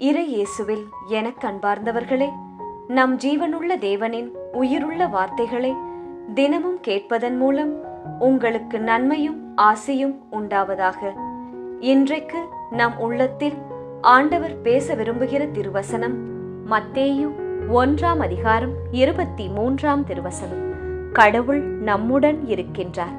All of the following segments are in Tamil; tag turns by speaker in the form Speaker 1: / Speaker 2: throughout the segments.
Speaker 1: இறை இயேசுவில் எனக் அன்பார்ந்தவர்களே நம் ஜீவனுள்ள தேவனின் உயிருள்ள வார்த்தைகளை தினமும் கேட்பதன் மூலம் உங்களுக்கு நன்மையும் ஆசையும் உண்டாவதாக. இன்றைக்கு நம் உள்ளத்தில் ஆண்டவர் பேச விரும்புகிற திருவசனம் மத்தேயு ஒன்றாம் அதிகாரம் இருபத்தி மூன்றாம் திருவசனம். கடவுள் நம்முடன் இருக்கின்றார்.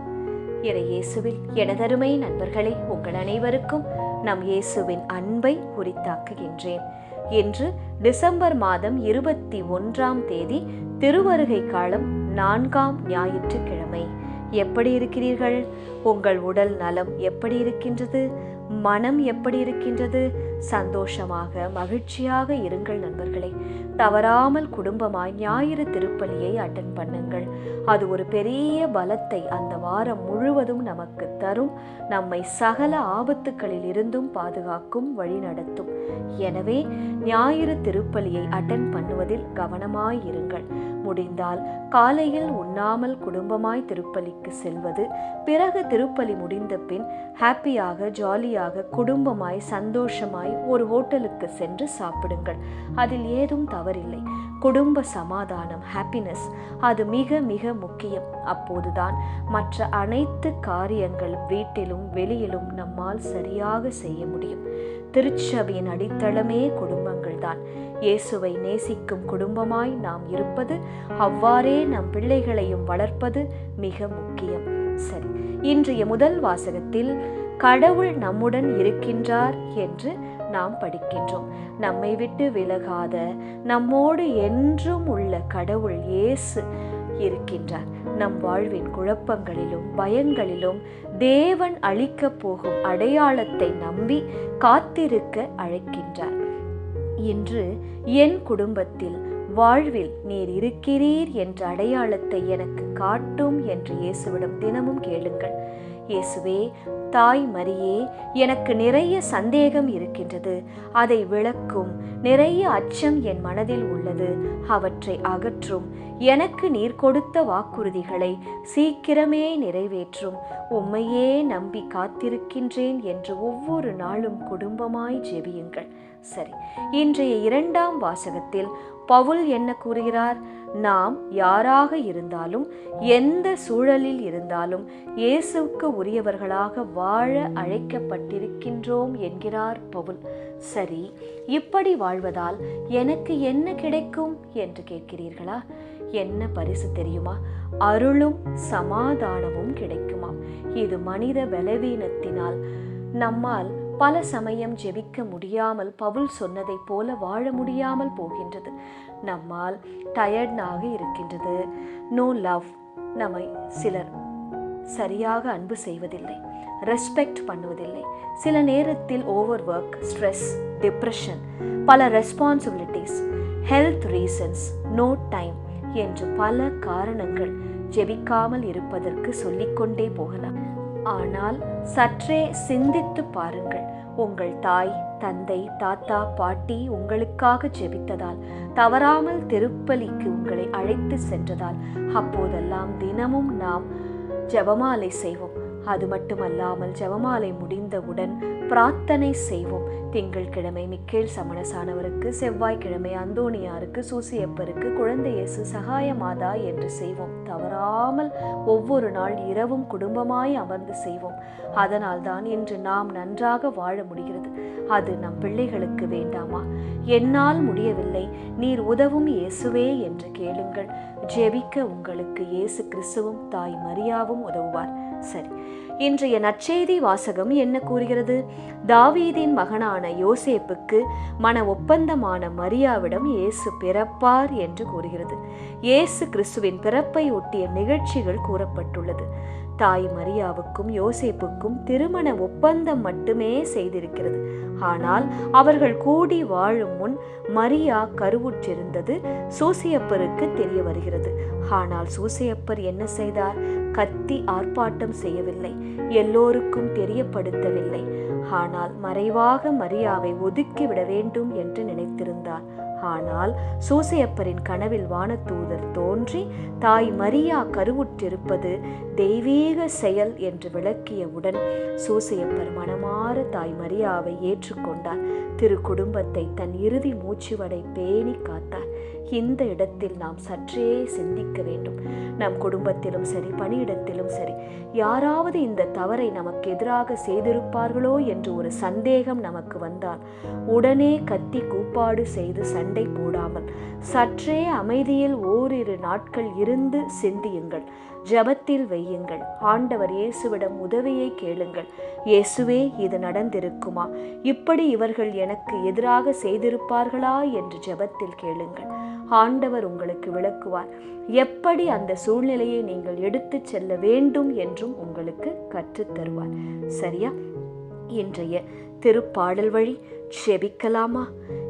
Speaker 1: இறை இயேசுவில் எனதருமை நண்பர்களே உங்கள் அனைவருக்கும் நம் இயேசுவின் அன்பை உரித்தாக்குகின்றேன் என்று டிசம்பர் மாதம் இருபத்தி ஒன்றாம் தேதி திருவருகை காலம் நான்காம் ஞாயிற்றுக்கிழமை. எப்படி இருக்கிறீர்கள்? உங்கள் உடல் நலம் எப்படி இருக்கின்றது? மனம் எப்படி இருக்கின்றது? சந்தோஷமாக மகிழ்ச்சியாக இருங்கள் நண்பர்களே. தவறாமல் குடும்பமாய் ஞாயிறு திருப்பலியை அட்டன் பண்ணுங்கள். அது ஒரு பெரிய பலத்தை அந்த வாரம் முழுவதும் நமக்கு தரும். நம்மை சகல ஆபத்துக்களில் இருந்தும் பாதுகாக்கும் வழிநடத்தும் எனவே ஞாயிறு திருப்பலியை அட்டன் பண்ணுவதில் கவனமாய் இருங்கள். முடிந்தால் காலையில் உண்ணாமல் குடும்பமாய் திருப்பலிக்கு செல்வது. பிறகு திருப்பலி முடிந்த பின் ஹாப்பியாக ஜாலியாக குடும்பமாய் சந்தோஷமாய் ஒரு ஹோட்டலுக்கு சென்று சாப்பிடுங்கள். அதில் ஏதும் தவறில்லை. குடும்ப சமாதானம் ஹாப்பினஸ் அது மிக மிக முக்கியம். அப்போதுதான் மற்ற அனைத்து காரியங்களும் வீட்டிலும் வெளியிலும் நம்மால் சரியாக செய்ய முடியும். திருச்சபையின் அடித்தளமே குடும்ப தான் இயேசுவை நேசிக்கும் குடும்பமாய் நாம் இருப்பது அவ்வாறே நம் பிள்ளைகளையும் வளர்ப்பது மிக முக்கியம். சரி இன்றைய முதல் வாசகத்தில் கடவுள் நம்முடன் இருக்கின்றார் என்று நாம் படிக்கின்றோம். நம்மை விட்டு விலகாத நம்மோடு என்றும் உள்ள கடவுள் இயேசு இருக்கின்றார். நம் வாழ்வின் குழப்பங்களிலும் பயங்களிலும் தேவன் அளிக்கப் போகும் அடையாளத்தை நம்பி காத்திருக்க அழைக்கின்றார். இன்று என் குடும்பத்தில் வாழ்வில் நீர் இருக்கிறீர் என்ற அடையாளத்தை எனக்கு காட்டும் என்று இயேசுவிடம் தினமும் கேளுங்கள். இயேசுவே தாய் மரியே எனக்கு நிறைய சந்தேகம் இருக்கின்றது. அதை விளக்கும் நிறைய அச்சம் என் மனதில் உள்ளது. அவற்றை அகற்றும். எனக்கு நீர் கொடுத்த வாக்குறுதிகளை சீக்கிரமே நிறைவேற்றும். உம்மையே நம்பி காத்திருக்கின்றேன் என்று ஒவ்வொரு நாளும் குடும்பமாய் ஜெபியுங்கள். சரி இன்றைய இரண்டாம் வாசகத்தில் பவுல் என்ன கூறுகிறார்? நாம் யாராக இருந்தாலும் எந்த சூழலில் இருந்தாலும் இயேசுவுக்கு உரியவர்களாக வாழ அழைக்கப்பட்டிருக்கின்றோம் என்கிறார் பவுல். சரி இப்படி வாழ்வதால் எனக்கு என்ன கிடைக்கும் என்று கேட்கிறீர்களா? என்ன பரிசு தெரியுமா? அருளும் சமாதானமும் கிடைக்குமாம். இது மனித பலவீனத்தினால் நம்மால் பல சமயம் ஜெபிக்க முடியாமல் பவுல் சொன்னதைப் போல வாழ முடியாமல் போகின்றது. நம்மால் டயர்டாக இருக்கின்றது. நோ லவ் நம்மை சிலர் சரியாக அன்பு செய்வதில்லை ரெஸ்பெக்ட் பண்ணுவதில்லை. சில நேரத்தில் ஓவர் ஒர்க் ஸ்ட்ரெஸ் டிப்ரெஷன் பல responsibilities health reasons no time என்று பல காரணங்கள் ஜெபிக்காமல் இருப்பதற்கு சொல்லிக்கொண்டே போகலாம். ஆனால் சற்றே சிந்தித்து பாருங்கள். உங்கள் தாய் தந்தை தாத்தா பாட்டி உங்களுக்காக ஜெபித்ததால் தவறாமல் திருப்பலிக்கு உங்களை அழைத்து சென்றதால் அப்போதெல்லாம் தினமும் நாம் ஜெபமாலை செய்வோம். அது மட்டுமல்லாமல் ஜெபமாலை முடிந்தவுடன் பிரார்த்தனை செய்வோம். திங்கள்கிழமை மிக்கேல் சமணசானவருக்கு செவ்வாய்க்கிழமை அந்தோணியாருக்கு சூசியப்பருக்கு குழந்தை இயேசு சகாய மாதா என்று செய்வோம். தவறாமல் ஒவ்வொரு நாள் இரவும் குடும்பமாய் அமர்ந்து செய்வோம். அதனால் தான் இன்று நாம் நன்றாக வாழ முடிகிறது. அது நம் பிள்ளைகளுக்கு வேண்டாமா? என்னால் முடியவில்லை. நீர் உதவும் இயேசுவே என்று கேளுங்கள். ஜெபிக்க உங்களுக்கு இயேசு கிறிஸ்துவும் தாய் மரியாவும் உதவுவார். சரி. இன்றைய நற்செய்தி வாசகம் என்ன கூறுகிறது? தாவீதின் மகனான யோசேப்புக்கு மன ஒப்பந்தமான மரியாவிடம் இயேசு பிறப்பார் என்று கூறுகிறது. இயேசு கிறிஸ்துவின் பிறப்பை ஒட்டிய நிகழ்ச்சிகள் கூறப்பட்டுள்ளது. தாய் மரியாவுக்கும் யோசேப்புக்கும் திருமண ஒப்பந்தம் மட்டுமே செய்திருக்கிறது. ஆனால் அவர்கள் கூடி வாழும் முன் மரியா கருவுற்றிருந்தது சூசியப்பருக்கு தெரிய வருகிறது. ஆனால் சூசியப்பர் என்ன செய்தார்? கத்தி ஆர்ப்பாட்டம் செய்யவில்லை. எல்லோருக்கும் தெரியப்படுத்தவில்லை. ஆனால் மறைவாக மரியாவை ஒதுக்கிவிட வேண்டும் என்று நினைத்திருந்தார் ஆனால் சூசையப்பரின் கனவில் வானதூதர் தோன்றி தாய் மரியா கருவுற்றிருப்பது தெய்வீக செயல் என்று விளக்கியவுடன் சூசையப்பர் மனமாற தாய் மரியாவை ஏற்றுக்கொண்டார். திரு குடும்பத்தை தன் இறுதி மூச்சுவடை பேணி காத்தார். இந்த இடத்தில் நாம் சற்றே சிந்திக்க வேண்டும். நம் குடும்பத்திலும் சரி பணியிடத்திலும் சரி யாராவது இந்த தவறை நமக்கு எதிராக செய்திருப்பார்களோ என்று ஒரு சந்தேகம் நமக்கு வந்தால் உடனே கத்தி கூப்பாடு செய்து சண்டை போடாமல் சற்றே அமைதியில் ஓரிரு நாட்கள் இருந்து சிந்தியுங்கள். ஜபத்தில் வையுங்கள். ஆண்டவர் இயேசுவிடம் உதவியை கேளுங்கள். இயேசுவே இது நடந்திருக்குமா? இப்படி இவர்கள் எனக்கு எதிராக செய்திருப்பார்களா என்று ஜபத்தில் கேளுங்கள். ஆண்டவர் உங்களுக்கு விளக்குவார். எப்படி அந்த சூழ்நிலையை நீங்கள் எடுத்துச் செல்ல வேண்டும் என்றும் உங்களுக்கு கற்றுத் தருவார். சரியா? இன்றைய திருப்பாடல் வழி செபிக்கலாமா?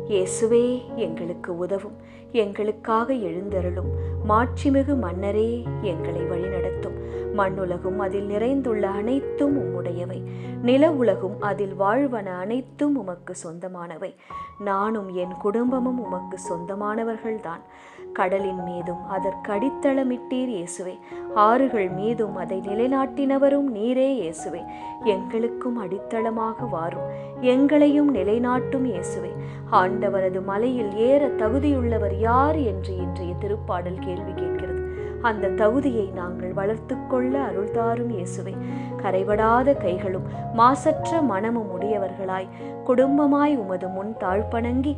Speaker 1: இயேசுவே எங்களுக்கு உதவும் எங்களுக்காக எழுந்தருளும். மாட்சிமிகு மன்னரே எங்களை வழிநடத்தும். மண்ணுலகும் அதில் நிறைந்துள்ள அனைத்தும் உம்முடையவை. நில உலகும் அதில் வாழ்வன அனைத்தும் உமக்கு சொந்தமானவை. நானும் என் குடும்பமும் உமக்கு சொந்தமானவர்கள்தான். கடலின் மீதும் அதற்கடித்தளமிட்டீர் இயேசுவே. ஆறுகள் மீதும் அதை நிலைநாட்டினவரும் நீரே இயேசுவே. எங்களுக்கும் அடித்தளமாக வாரும். எங்களையும் நிலைநாட்டும் இயேசுவே. ஆண்டவரது மலையில் ஏற தகுதியுள்ளவர் யார் என்று இன்றைய திருப்பாடல் கேள்வி கேட்கிறது. அந்த தகுதியை நாங்கள் வளர்த்து கொள்ள அருள்தாரும் இயேசுவே. கரைபடாத கைகளும் மாசற்ற மனமும் உடையவர்களாய். குடும்பமாய் உமது முன் தாழ்பணங்கி